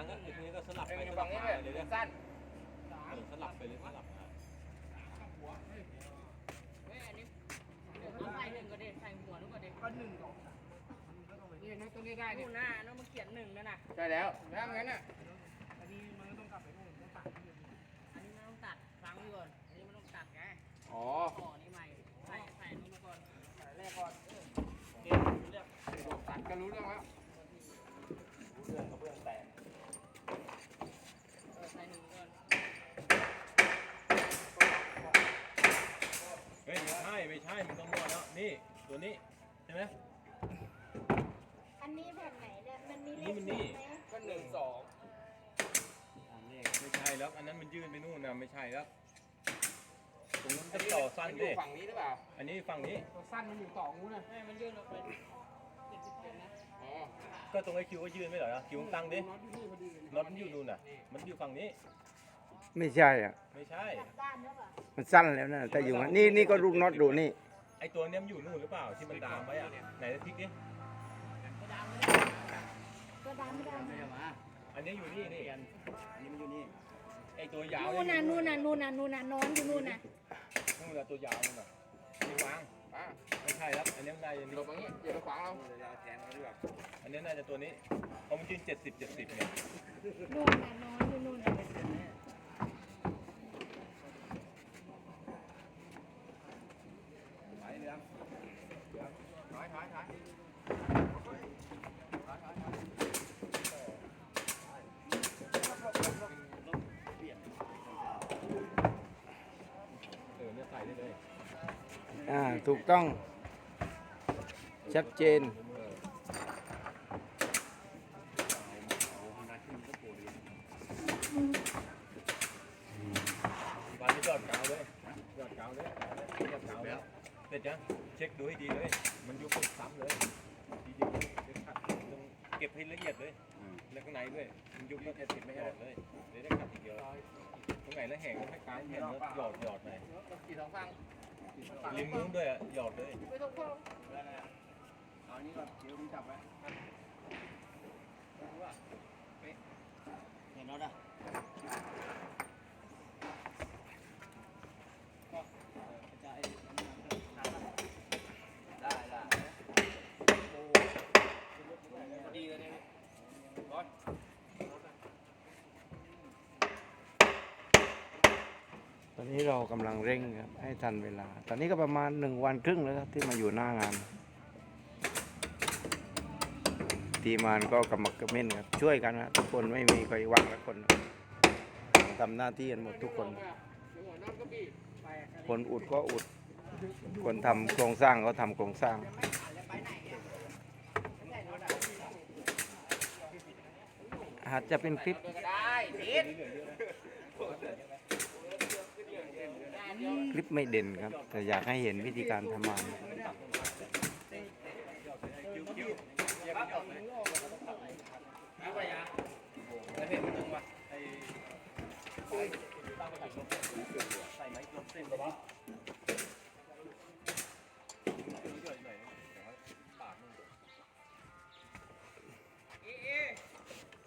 างก็ทีนี้ก็สลับไปสลับนี้มาเลยเนี่ยสั้นสลับไปเลยสลับมาเฮ้ยอันนี้เดี๋ยวใส่หนึ่งก็ได้ใส่หัวนู้นก็ได้ก็หนึ่งสองนี่นะตรงนี้ได้เนี่ยนน่ะน้องมาเขียนหนึ่งนั่นน่ะใช่แล้วแล้วงั้นน่ะอันนี้มันก็ต้องกลับไปนู่นต้องตัดอันนี้ไม่ต้องตัดฟังไว้ก่อนอันนี้ไม่ต้องตัดไงอ๋อต่อนี่ใหม่ใส่ใส่นู้นมาก่อน สายแรกก่อน เดี๋ยวเรียก ตัดก็รู้เรื่องแล้ว เรื่องกระเบื้องแตก เออใส่หนึ่งก่อน เฮ้ย ไม่ใช่ไม่ใช่มันต้องนวดแล้วนี่ตัวนี้ใช่ไหม อันนี้แบบไหนเนี่ย มันมีเลนี่ขมันสินี่บไหมก็หนึ่งสองไม่ใช่แล้ว อันนั้นมันยื่นไปนู่นนะไม่ใช่แล้วตรงนั้นต้องต่อสั้นอดิยู่ฝั่งนี้หรือเปล่าอันนี้ฝั่งนี้ตัวสั้นมันอยู่ต่องูนะให้มันยื่นออกไปเจ็ดสิบเซนนะอ๋อก็ตรงไอ้คิวก็ยื่นไม่เหรอคิวตั้งดิน็อตอยู่นี่พอดีเลยน็อตมันอยู่นู่นน่ะ มันอยู่ฝั่งนี้ ไม่ใช่อะ ไม่ใช่ กลับด้านหรือเปล่า มันสั้นแล้วนะแต่อยู่งั้นนี่นี่ก็ลูกน็อตดูนี่ ไอ้ตัวเนี้ยมันอยู่นู่นหรือเปล่าที่มันดามไว้อะไหนพลิกดิไม่ดามไม่ก็ดำไม่ได้นะอันนี้อยู่นี่นี่อันนี้มันอยู่นี่ไอ้ตัวยาวนู่นน่ะนู่นน่ะนู่นน่ะนู่นน่ะนอนอยู่นู่นน่ะนู่นน่ะตัวยาวนู่นน่ะนี่วางอะไม่ใช่ครับอันนี้มันน่าจะหลนี่บตรงนี้อย่าไปขวางเราอันนี้น่าจะตัวนี้เพราะมันยืนเจ็ดสิบเจ็ดสิบเนี่ยนู่นน่ะนอนอยู่นู่นน่ะ ถอยถอยถอย เออเนี่ยใส่ได้เลย อ่า ถูกต้อง ชัดเจนวางที่ยอดกาวเลยยอดกาวเลยยอดกาวแล้วเสร็จยังเช็คดูให้ดีเลย มันยุบซ้ำเลยดีๆเลยเดี๋ยวขัดต้องเก็บให้ละเอียดเลยแล้วข้างในด้วย มันยุบก็จะติดไม่หยอดเลยเดี๋ยวได้ขัดทีกเดียวตรงไหนแล้วแห้งก็ให้กายแห้งแล้วหยอดหยอดไปกี่สองฟัง ริมนู้นด้วยอะหยอดเลยไม่ต้องฟังเอานี้ก่อนเดี๋ยวดูจับไว้เห็นน็อตอะได้ได้ดีเลยเนี่ยร้อย ตอ นี้เรากำลังเร่งครับให้ทันเวลา ตอนนี้ก็ประมาณหนึ่งวันครึ่งแล้วครับที่มาอยู่หน้างาน ทีมานก็กำมักกระเม่นครับช่วยกันนะทุกคนไม่มีใครว่างละคนทำหน้าที่กันหมดทุกคน คนอุดก็อุด คนทำโครงสร้างก็ทำโครงสร้างอาจจะเป็นคลิป คลิปไม่เด่นครับ แต่อยากให้เห็นวิธีการทำงานเอาไปยาแล้วเห็นมันตึงวะใส่ไม้ลบเส้นไปดิปากมึง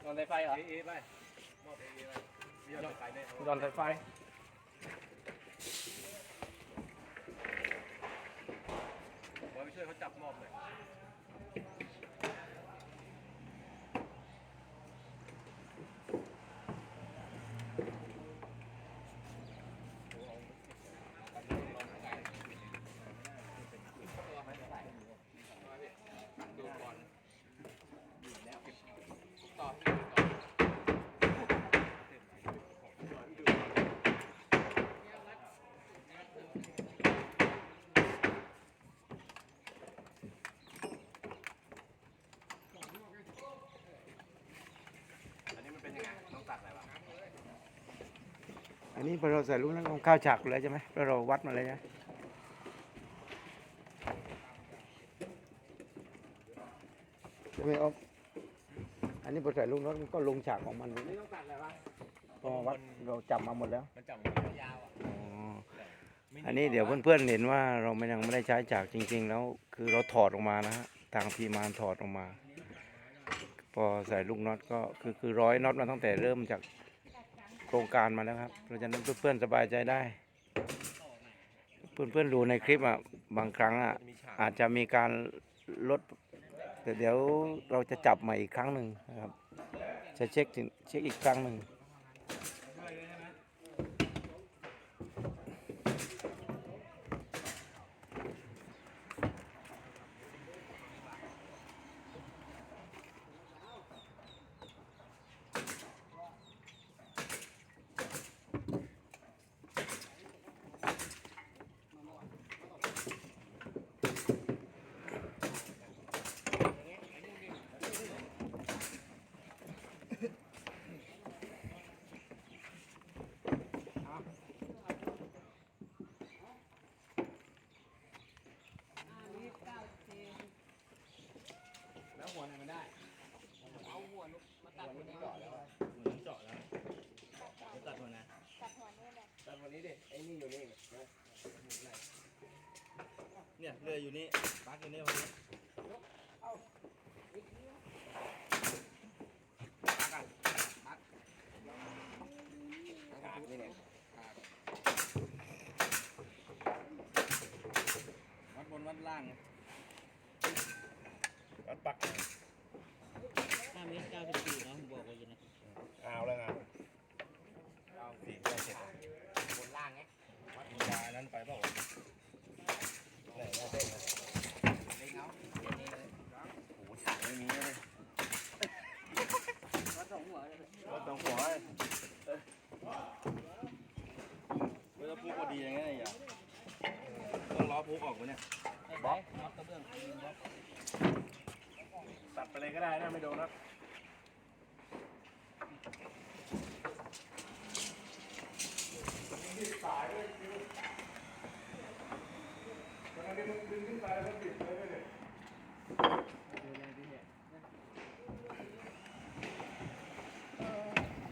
นอนในไฟเหรอเอเอไปมอบเอเอไปเดี๋ยวไปได้นอนในไฟบอยไป ช่วยเขาจับมอบหน่อย ดูก่อนต่อ อันนี้มันเป็นยังไงต้องตัดอะไรวะ อั นนี้พอเราใส่ลูกนั้นต้องเข้าวฉากเลยใช่ไหมเพราะเราวัดมาเลยนะใช่ไหมอ๊อฟอันนี้พอใส่ลูกนั้นมันก็ลงฉากของมันเลยไม่ต้องตัดเลยวะพอวัดเราจับมาหมดแล้วมันจับยาวอะอ๋ออันนี้เดี๋ยวเพื่อนๆเห็นว่าเราไม่ยังไม่ได้ใช้ฉากจริง ๆ แล้วคือเราถอดออกมานะฮะทางทีมงานถอดออกมา พอใส่ลูกน็อตก็คือคือร้อยน็อตมาตั้งแต่เริ่มจากโครงการมาแล้วครับเพราะฉะนั้นเพื่อนๆสบายใจได้ เพื่อนๆดูในคลิปอะบางครั้งอะอาจจะมีการลดแต่เดี๋ยวเราจะจับใหม่อีกครั้งหนึ่งนะครับ จะเช็คเช็คอีกครั้งหนึ่ง แล้วหัวไหนมันได้ เอาหัวลูกมาตัดคนนี้ เจาะแล้วหัวเจาะแล้วตัดหัวนะ ตัดหัวนี่เลย ตัดหัว นี้ดิไอ้นี่อยู่นี่เนี่ยเรืออยู่นี่ปลั๊กอยู่นี่วันนี้ขาดนี่เนี่ยขาดวัดบนวัดล่างวัดปัก ห้าเมตรเก้าสิบสี่นะผมบอกไว้อยู่นะ เอาแล้วไงเอาสี่เก้าเจ็ด บนล่างไง วัดยานั้นไปเปล่าวะไหนว่าเส้นนะ เล็งเอานี่เลย โอ้โหฉากไม่มีเลย วัดสองหัวเลย วัดตรงหัวไอ้เอ้ยเวลาพูดพอดีอย่างเงี้ยอย่าต้ องล้อพูออกวะเนี่ยบล็อกบล็อกกระเบื้องบล็อกตัดไปเลยก็ได้นะไม่โดนนะ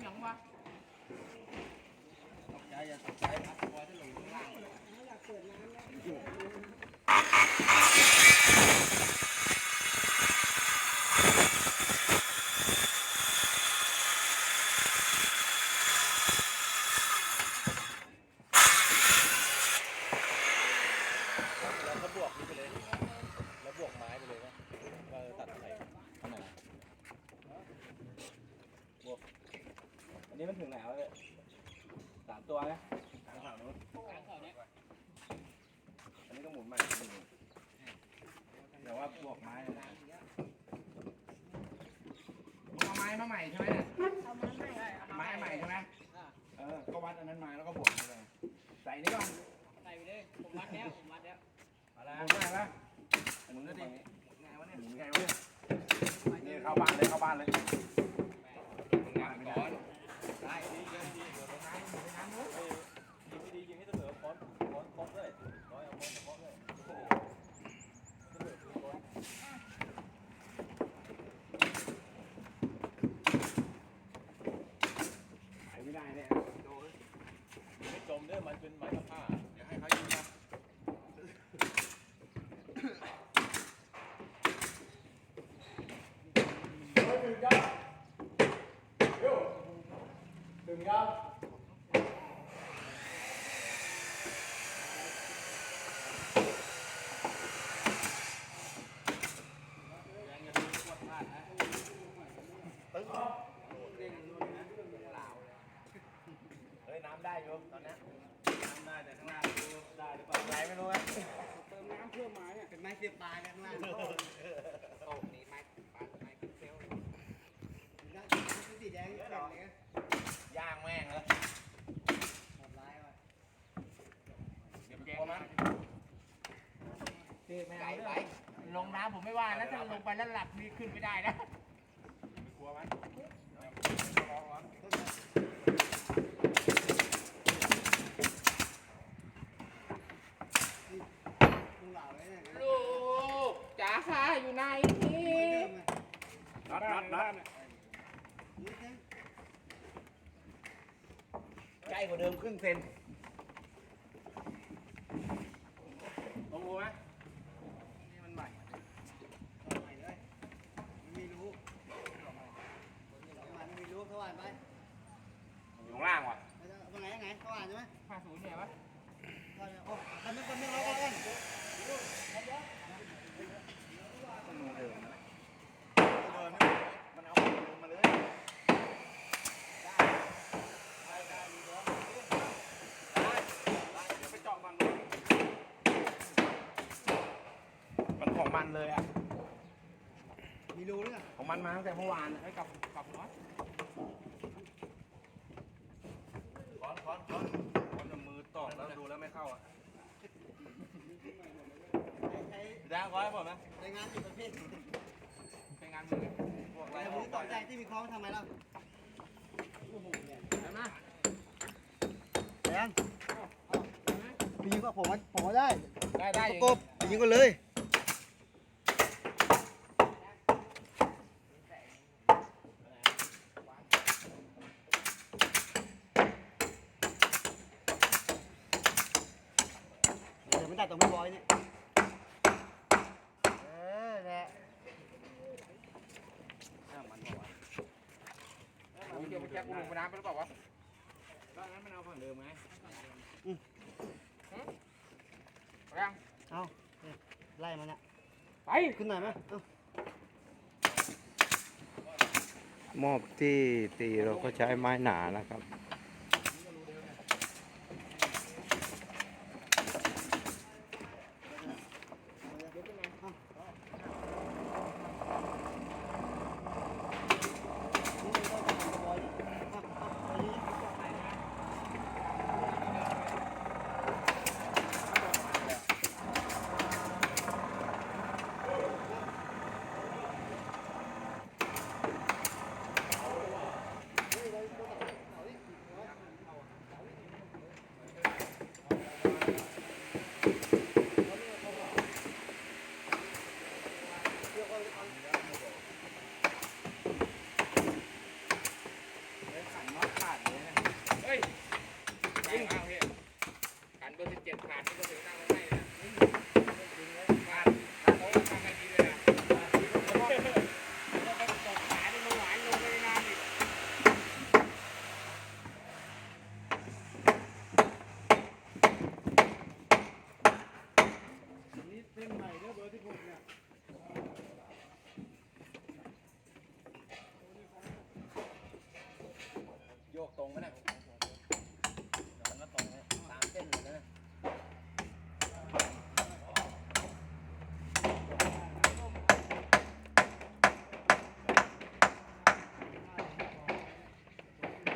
ยังวะ ใจอย่าตกใจครับพอที่ลงข้างล่าง แล้วก็บวกนี่ไปเลย แล้วบวกไม้ไปเลยนะเราจะตัดอะไรข้างไหนบวก อั นนี้มันถึงไหนแล้วเนี่ยสามตัวนะทางฝั่งนู้นกลางเขาเนี้ยอันนี้ก็หมุนใหม่แต่ว่าบวกไม้เลยนะมึงเอาไม้มาใหม่ใช่ไหมเนี่ยเอามาใหม่ไม้ใหม่ใช่ไหมอ่าเออ ก็วัดอันนั้นมาแล้วก็บวกไปเลย ใส่นี่ก่อน ใส่ไปเลย ผมวัดแล้ว ผมวัดแล้วหมุนได้ปะหมุนก็ดิไงวะเนี่ยหมุนไงวะเนี่ยนี่เข้าบ้านเลย เข้าบ้านเลยงานไม่ได้ได้ ดียิงดีเดี๋ยวตรงนั้นยิงไม่ดียิงให้เสมอค้อนค้อนค้อนด้วยร้อยเอาค้อนค้อนด้วยเสมอค้อน ไปไม่ได้เนี่ยโดน ไม่จมด้วยมันเป็นไม้กระผ้า อย่าให้เขายิงนะ เฮ้ยน้ำได้ อยู่ตอนนี้ทำได้แต่ข้างล่างดูได้หรือเปล่าไหนไม่รู้อะเติมน้ำเพิ่มมาเนี่ยเป็นไม้เสียบปลายนะข้างล่างโอ้นี่ไม้ปลายไม้คิดเซลสีแดงนี่หรอย่างแม่งเลยหมดร้ายว่ะเดี๋ยวไปกลัวมันไก่ไปลงน้ำผมไม่ว่านะถ้าลงไปแล้วหลับนี่ขึ้นไม่ได้นะไปกลัวมัน ลูกจ๋าค่ะอยู่ไหนนี่ นัดนัดนัด ใกล้กว่าเดิมครึ่งเซนลงรู้ไหมนี่มันใหม่ใหม่เลยไม่รู้ มีรูด้วย ของ มันมาตั้งแต่เมื่อวานให้กลับกลับน้อยคอนคอนคอนคอนมือตอกแล้วดูแล้วไม่เข้าอะแดงคอยผมไหมในงานอีกประเภทเป็นงานมือพวกอะไรแต่อมืออกต่อใจที่มีคล้องทำไมล่ะแล้วนะแดงพี่ยิงก็ผมว่าผมว่าได้ ได้ได้ประกบพี่ยิงก็เลย เดี๋ยวไม่ได้ตรงไม่บอยเนี่ย เออแหละผมเกี่ยวกับแจ็คกูลงไปน้ำไปหรือเปล่าวะก็งั้นมันเอาฝั่งเดิมไงอืมไปยังเอาเนี่ยไล่มันเนี่ยไปขึ้นหน่อยไหมเอ้าหมอบที่ตีเราก็ใช้ไม้หนานะครับ Nhưng này.